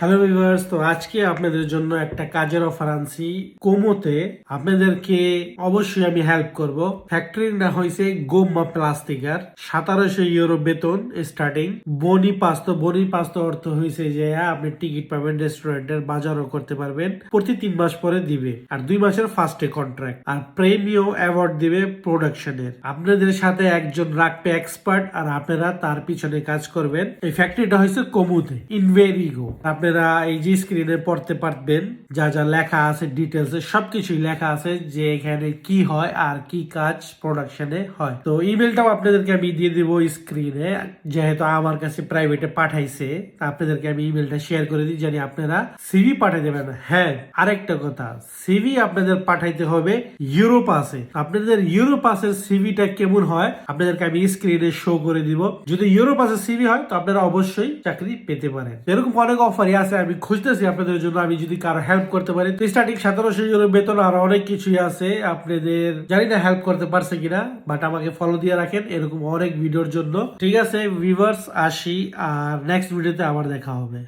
Hello viewers তো আজকে আপনাদের জন্য একটা কাজের অফার আনছি কোমোতে। আপনাদেরকে অবশ্যই আমি হেল্প করব। ফ্যাক্টরির না হয়েছে গোম্মা প্লাস্টিকার। সতেরোশো ইউরো বেতন স্টার্টিং বনি পাস তো বনি পাস তো অর্থ হয়েছে যে আপনি টিকিট পাবেন রেস্টুরেন্টের বাজারও করতে পারবেন। প্রতি তিন মাস পরে দিবে। আর দুই মাসের ফার্স্টে কন্ট্রাক্ট আর প্রেমিও অ্যাওয়ার্ড দিবে প্রোডাকশনের আপনাদের সাথে একজন রাখবে এক্সপার্ট আর আপনারা তার পিছনে কাজ করবেন। এই ফ্যাক্টরিটা হয়েছে কমুতে। ইনভেরিগো আপনারা এই যে স্ক্রিনে পড়তে পারবেন, যা যা লেখা আছে ডিটেলস সবকিছুই লেখা আছে যে এখানে কি হয় আর কি কাজ প্রোডাকশনে হয়। তো ইমেলটাও আপনাদেরকে আমি দিয়ে দিব স্ক্রিনে যেহেতু আমার কাছে প্রাইভেটে পাঠাইছে আপনাদেরকে আমি ইমেলটা শেয়ার করে দিই, জানি আপনারা সিভি পাঠিয়ে দেবেন। হ্যাঁ আরেকটা কথা সিভি আপনাদের পাঠাইতে হবে ইউরোপ আছে আপনাদের ইউরোপ আছে সিভিটা কেমন হয়, আপনাদেরকে আমি স্ক্রিনে শো করে দিব। যদি ইউরোপ আছে সিভি হয়, তো আপনারা অবশ্যই চাকরি পেতে পারেন। এরকম অনেক অফারই আছে, আমি খুঁজতেছি আপনাদের জন্য, আমি যদি কারও হেল্প করতে পারি। স্টার্টিং সতেরোশো ইউরো বেতন আর অনেক কিছুই আছে, আপনাদের জানি না হেল্প করতে পারছে কিনা বাট আমাকে ফলো দিয়ে রাখেন, এরকম অনেক ভিডিওর জন্য। ঠিক আছে ভিভার্স আসি, আর নেক্সট ভিডিওতে আবার দেখা হবে।